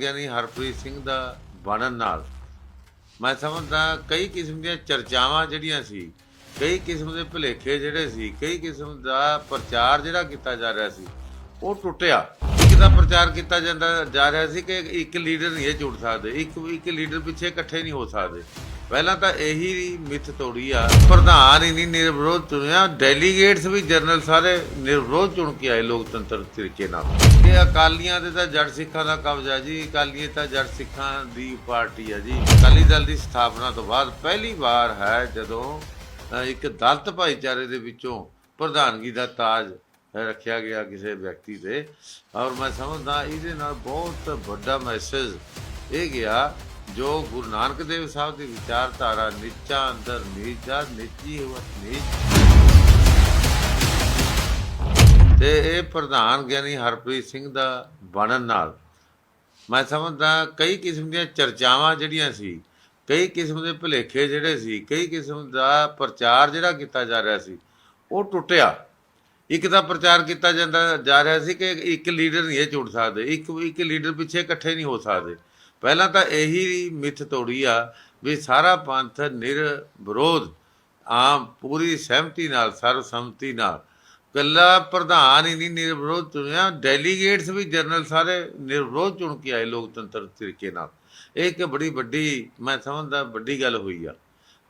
ਗਿਆਨੀ ਹਰਪ੍ਰੀਤ ਸਿੰਘ ਦਾ ਬਣਨ ਨਾਲ। ਮੈਂ ਸਮਝਦਾ ਕਈ ਕਿਸਮ ਦੀਆਂ ਚਰਚਾਵਾਂ ਜਿਹੜੀਆਂ ਸੀ, ਕਈ ਕਿਸਮ ਦੇ ਭੁਲੇਖੇ ਜਿਹੜੇ ਸੀ, ਕਈ ਕਿਸਮ ਦਾ ਪ੍ਰਚਾਰ ਜਿਹੜਾ ਕੀਤਾ ਜਾ ਰਿਹਾ ਸੀ, ਉਹ ਟੁੱਟਿਆ। ਇੱਕ ਦਾ ਪ੍ਰਚਾਰ ਕੀਤਾ ਜਾਂਦਾ, ਜਾ ਰਿਹਾ ਸੀ ਕਿ ਇੱਕ ਲੀਡਰ ਨਹੀਂ ਇਹ ਜੁੜ ਸਕਦੇ, ਇੱਕ ਇੱਕ ਲੀਡਰ ਪਿੱਛੇ ਇਕੱਠੇ ਨਹੀਂ ਹੋ ਸਕਦੇ। ਪਹਿਲਾਂ ਤਾਂ ਇਹੀ ਮਿੱਥ ਤੋੜੀ ਆ। ਪ੍ਰਧਾਨ ਹੀ ਨਹੀਂ, ਨਿਰਵਿਰੋਧ ਚੁਣਿਆ। ਡੈਲੀਗੇਟਸ ਵੀ ਜਨਰਲ ਸਾਰੇ ਨਿਰਵਿਰੋਧ ਚੁਣ ਕੇ ਆਏ ਲੋਕਤੰਤਰ ਤਰੀਕੇ ਨਾਲ। ਇਹ ਅਕਾਲੀਆਂ ਦੇ ਤਾਂ ਜੜ ਸਿੱਖਾਂ ਦਾ ਕਬਜ਼ਾ ਜੀ। ਅਕਾਲੀ ਤਾਂ ਜੜ ਸਿੱਖਾਂ ਦੀ ਪਾਰਟੀ ਆ ਜੀ। ਅਕਾਲੀ ਦਲ ਦੀ ਸਥਾਪਨਾ ਤੋਂ ਬਾਅਦ ਪਹਿਲੀ ਵਾਰ ਹੈ ਜਦੋਂ ਇੱਕ ਦਲਤ ਭਾਈਚਾਰੇ ਦੇ ਵਿੱਚੋਂ ਪ੍ਰਧਾਨਗੀ ਦਾ ਤਾਜ ਰੱਖਿਆ ਗਿਆ ਕਿਸੇ ਵਿਅਕਤੀ ਤੇ। ਔਰ ਮੈਂ ਸਮਝਦਾ ਇਹਦੇ ਨਾਲ ਬਹੁਤ ਵੱਡਾ ਮੈਸੇਜ ਇਹ ਗਿਆ ਜੋ ਗੁਰੂ ਨਾਨਕ ਦੇਵ ਸਾਹਿਬ ਦੀ ਵਿਚਾਰਧਾਰਾ ਨੀਚਾ ਅੰਦਰ ਨੀਚਾ ਨੀਚੀ ਹੋਵਤ ਨੀਚ ਤੇ ਇਹ ਪ੍ਰਧਾਨ ਗਿਆਨੀ ਹਰਪ੍ਰੀਤ ਸਿੰਘ ਦਾ ਬਣਨ ਨਾਲ ਮੈਂ ਸਮਝਦਾ ਕਈ ਕਿਸਮ ਦੀਆਂ ਚਰਚਾਵਾਂ ਜਿਹੜੀਆਂ ਸੀ, ਕਈ ਕਿਸਮ ਦੇ ਭੁਲੇਖੇ ਜਿਹੜੇ ਸੀ, ਕਈ ਕਿਸਮ ਦਾ ਪ੍ਰਚਾਰ ਜਿਹੜਾ ਕੀਤਾ ਜਾ ਰਿਹਾ ਸੀ, ਉਹ ਟੁੱਟਿਆ। ਇੱਕ ਤਾਂ ਪ੍ਰਚਾਰ ਕੀਤਾ ਜਾਂਦਾ, ਜਾ ਰਿਹਾ ਸੀ ਕਿ ਇੱਕ ਲੀਡਰ ਨਹੀਂ ਇਹ ਜੁੜ ਸਕਦੇ, ਇੱਕ ਇੱਕ ਲੀਡਰ ਪਿੱਛੇ ਇਕੱਠੇ ਨਹੀਂ ਹੋ ਸਕਦੇ। ਪਹਿਲਾਂ ਤਾਂ ਇਹੀ ਮਿੱਥ ਤੋੜੀ ਆ ਵੀ ਸਾਰਾ ਪੰਥ ਨਿਰਵਿਰੋਧ ਆਮ ਪੂਰੀ ਸਹਿਮਤੀ ਨਾਲ ਸਰਵਸੰਮਤੀ ਨਾਲ। ਕੱਲਾ ਪ੍ਰਧਾਨ ਹੀ ਨਹੀਂ ਨਿਰਵਿਰੋਧ ਚੁਣਿਆ ਡੈਲੀਗੇਟਸ ਵੀ ਜਨਰਲ ਸਾਰੇ ਨਿਰਵਿਰੋਧ ਚੁਣ ਕੇ ਆਏ ਲੋਕਤੰਤਰ ਤਰੀਕੇ ਨਾਲ। ਇਹ ਇੱਕ ਬੜੀ ਵੱਡੀ, ਮੈਂ ਸਮਝਦਾ ਵੱਡੀ ਗੱਲ ਹੋਈ ਆ।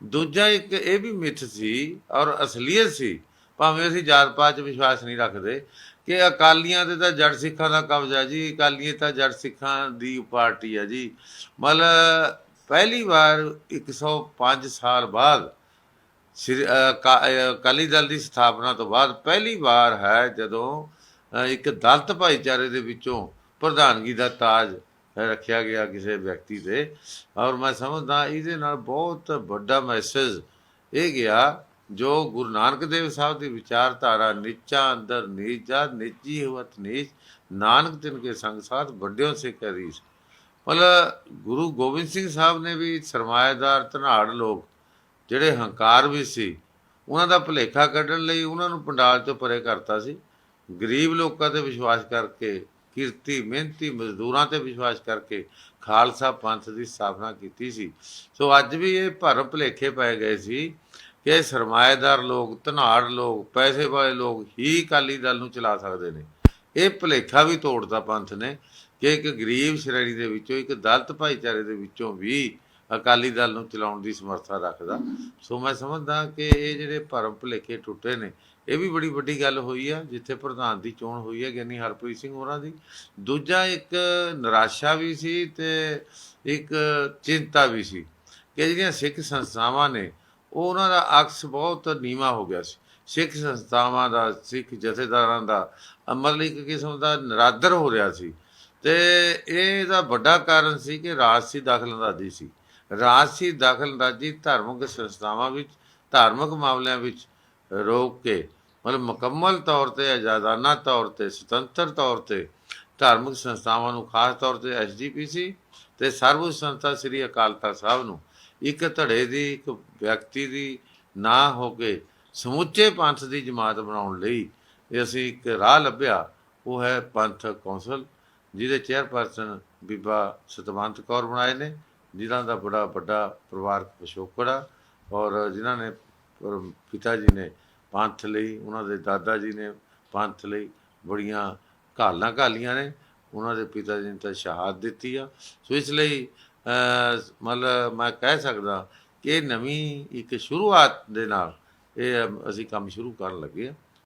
ਦੂਜਾ ਇੱਕ ਇਹ ਵੀ ਮਿੱਥ ਸੀ ਔਰ ਅਸਲੀਅਤ ਸੀ, ਭਾਵੇਂ ਅਸੀਂ ਜਾਤ ਪਾਤ 'ਚ ਵਿਸ਼ਵਾਸ ਨਹੀਂ ਰੱਖਦੇ ਕਿ ਅਕਾਲੀਆਂ ਦੇ ਤਾਂ ਜੜ ਸਿੱਖਾਂ ਦਾ ਕਬਜ਼ਾ ਜੀ ਅਕਾਲੀ ਤਾਂ ਜੜ ਸਿੱਖਾਂ ਦੀ ਪਾਰਟੀ ਆ ਜੀ। ਮਤਲਬ ਪਹਿਲੀ ਵਾਰ 105 ਸਾਲ ਬਾਅਦ ਸ੍ਰੀ ਅ, ਅਕਾਲੀ ਦਲ ਦੀ ਸਥਾਪਨਾ ਤੋਂ ਬਾਅਦ ਪਹਿਲੀ ਵਾਰ ਹੈ ਜਦੋਂ ਇੱਕ ਦਲਤ ਭਾਈਚਾਰੇ ਦੇ ਵਿੱਚੋਂ ਪ੍ਰਧਾਨਗੀ ਦਾ ਤਾਜ ਰੱਖਿਆ ਗਿਆ ਕਿਸੇ ਵਿਅਕਤੀ ਤੇ। ਔਰ ਮੈਂ ਸਮਝਦਾ ਇਹਦੇ ਨਾਲ ਬਹੁਤ ਵੱਡਾ ਮੈਸੇਜ ਇਹ ਗਿਆ ਜੋ ਗੁਰੂ ਨਾਨਕ ਦੇਵ ਸਾਹਿਬ ਦੀ ਵਿਚਾਰਧਾਰਾ, ਨੀਚਾ ਅੰਦਰ ਨੀਚਾ ਨਿੱਜੀ ਹੋਵਤ ਨੀਚ, ਨਾਨਕ ਤਿਨ ਕੇ ਸੰਗ ਸਾਥ ਵੱਡਿਓ ਸੇ ਕਰੀਸ ਮਤਲਬ ਗੁਰੂ ਗੋਬਿੰਦ ਸਿੰਘ ਸਾਹਿਬ ਨੇ ਵੀ ਸਰਮਾਏਦਾਰ, ਧਨਾੜ ਲੋਕ ਜਿਹੜੇ ਹੰਕਾਰ ਵੀ ਸੀ, ਉਹਨਾਂ ਦਾ ਭੁਲੇਖਾ ਕੱਢਣ ਲਈ ਉਹਨਾਂ ਨੂੰ ਪੰਡਾਲ ਤੋਂ ਪਰੇ ਕਰਤਾ ਸੀ। ਗਰੀਬ ਲੋਕਾਂ ਤੇ ਵਿਸ਼ਵਾਸ ਕਰਕੇ, ਕਿਰਤੀ, ਮਿਹਨਤੀ ਮਜ਼ਦੂਰਾਂ ਤੇ ਵਿਸ਼ਵਾਸ ਕਰਕੇ ਖਾਲਸਾ ਪੰਥ ਦੀ ਸਥਾਪਨਾ ਕੀਤੀ ਸੀ। ਸੋ ਅੱਜ ਵੀ ਇਹ ਭਰਮ ਭੁਲੇਖੇ ਪੈ ਗਏ ਸੀ ਕਿ ਇਹ ਸਰਮਾਏਦਾਰ ਲੋਕ, ਧਨਾੜ ਲੋਕ, ਪੈਸੇ ਵਾਲੇ ਲੋਕ ਹੀ ਅਕਾਲੀ ਦਲ ਨੂੰ ਚਲਾ ਸਕਦੇ ਨੇ। ਇਹ ਭੁਲੇਖਾ ਵੀ ਤੋੜਦਾ ਪੰਥ ਨੇ ਕਿ ਇੱਕ ਗਰੀਬ ਸ਼੍ਰੇਣੀ ਦੇ ਵਿੱਚੋਂ, ਇੱਕ ਦਲਤ ਭਾਈਚਾਰੇ ਦੇ ਵਿੱਚੋਂ ਵੀ ਅਕਾਲੀ ਦਲ ਨੂੰ ਚਲਾਉਣ ਦੀ ਸਮਰੱਥਾ ਰੱਖਦਾ। ਸੋ ਮੈਂ ਸਮਝਦਾ ਕਿ ਇਹ ਜਿਹੜੇ ਭਰਮ ਭੁਲੇਖੇ ਟੁੱਟੇ ਨੇ, ਇਹ ਵੀ ਬੜੀ ਵੱਡੀ ਗੱਲ ਹੋਈ ਆ, ਜਿੱਥੇ ਪ੍ਰਧਾਨ ਦੀ ਚੋਣ ਹੋਈ ਹੈ ਗਿਆਨੀ ਹਰਪ੍ਰੀਤ ਸਿੰਘ ਹੋਰਾਂ ਦੀ। ਦੂਜਾ ਇੱਕ ਨਿਰਾਸ਼ਾ ਵੀ ਸੀ ਤੇ ਇੱਕ ਚਿੰਤਾ ਵੀ ਸੀ ਕਿ ਜਿਹੜੀਆਂ ਸਿੱਖ ਸੰਸਥਾਵਾਂ ਨੇ ਉਹ ਉਹਨਾਂ ਦਾ ਅਕਸ ਬਹੁਤ ਨੀਵਾ ਹੋ ਗਿਆ ਸੀ। ਸਿੱਖ ਸੰਸਥਾਵਾਂ ਦਾ ਸਿੱਖ ਜਥੇਦਾਰਾਂ ਦਾ ਅ, ਮਤਲਬ ਇੱਕ ਕਿਸਮ ਦਾ ਨਰਾਦਰ ਹੋ ਰਿਹਾ ਸੀ। ਤੇ ਇਹਦਾ ਵੱਡਾ ਕਾਰਨ ਸੀ ਕਿ ਰਾਜਸੀ ਦਖਲਅੰਦਾਜ਼ੀ ਸੀ। ਰਾਜਸੀ ਦਖਲਅੰਦਾਜ਼ੀ ਧਾਰਮਿਕ ਸੰਸਥਾਵਾਂ ਵਿੱਚ ਧਾਰਮਿਕ ਮਾਮਲਿਆਂ ਵਿੱਚ ਰੋਕ ਕੇ ਮਤਲਬ ਮੁਕੰਮਲ ਤੌਰ ਤੇ ਆਜ਼ਾਦਾਨਾ ਤੌਰ ਤੇ ਸੁਤੰਤਰ ਤੌਰ ਤੇ ਧਾਰਮਿਕ ਸੰਸਥਾਵਾਂ ਨੂੰ ਖਾਸ ਤੌਰ ਤੇ ਐਸਜੀਪੀਸੀ ਤੇ ਸਰਵ ਸੰਸਥਾ ਸ੍ਰੀ ਅਕਾਲ ਤਖਤ ਸਾਹਿਬ ਨੂੰ ਇੱਕ ਧੜੇ ਦੀ, ਇੱਕ ਵਿਅਕਤੀ ਦੀ ਨਾ ਹੋ ਕੇ ਸਮੁੱਚੇ ਪੰਥ ਦੀ ਜਮਾਤ ਬਣਾਉਣ ਲਈ ਅਸੀਂ ਇੱਕ ਰਾਹ ਲੱਭਿਆ। ਉਹ ਹੈ ਪੰਥ ਕੌਂਸਲ, ਜਿਹਦੇ ਚੇਅਰਪਰਸਨ ਬੀਬਾ ਸਤਵੰਤ ਕੌਰ ਬਣਾਏ ਨੇ, ਜਿਨ੍ਹਾਂ ਦਾ ਬੜਾ ਵੱਡਾ ਪਰਿਵਾਰਕ ਪਿਛੋਕੜ ਆ ਔਰ ਜਿਨ੍ਹਾਂ ਨੇ ਪਿਤਾ ਜੀ ਨੇ ਪੰਥ ਲਈ, ਉਹਨਾਂ ਦੇ ਦਾਦਾ ਜੀ ਨੇ ਪੰਥ ਲਈ ਬੜੀਆਂ ਘਾਲਾਂ ਘਾਲੀਆਂ ਨੇ। ਉਹਨਾਂ ਦੇ ਪਿਤਾ ਜੀ ਨੇ ਤਾਂ ਸ਼ਹਾਦਤ ਦਿੱਤੀ ਆ। ਸੋ ਇਸ ਲਈ ਮਤਲਬ ਮੈਂ ਕਹਿ ਸਕਦਾ ਕਿ ਇਹ ਨਵੀਂ ਇੱਕ ਸ਼ੁਰੂਆਤ ਦੇ ਨਾਲ ਇਹ ਅਸੀਂ ਕੰਮ ਸ਼ੁਰੂ ਕਰਨ ਲੱਗੇ ਆ